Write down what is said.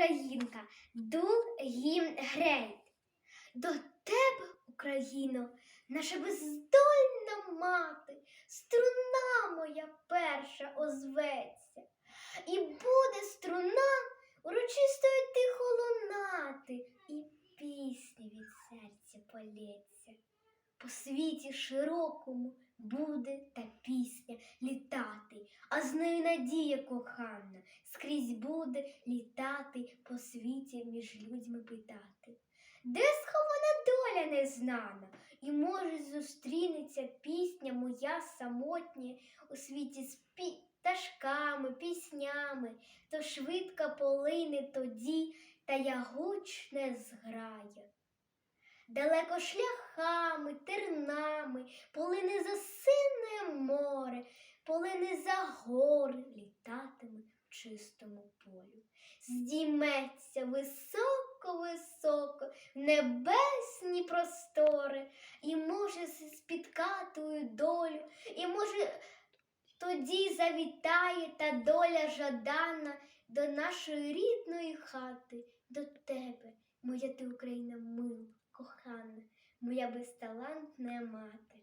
Українка, дул гімн грейт. До тебе, Україно, наша бездольна мати, струна моя перша озветься, і буде струна урочистою тихо лунати, і пісня від серця полється. По світі широкому буде та пісня літати, а з нею надія кохана скрізь буде літати по світі між людьми питати. Де схована доля незнана, і може зустрінеться пісня моя самотня у світі з пташками, піснями, то швидко полине тоді, та я гучне зграє. Далеко шляхами, тернами, полине за сине море, полине за гори, літатиме в чистому полю. Здійметься високо-високо в небесні простори, і може з спіткатою долю, і може тоді завітає та доля жадана до нашої рідної хати, до тебе, моя ти Україна мила, кохана, моя безталантна мати.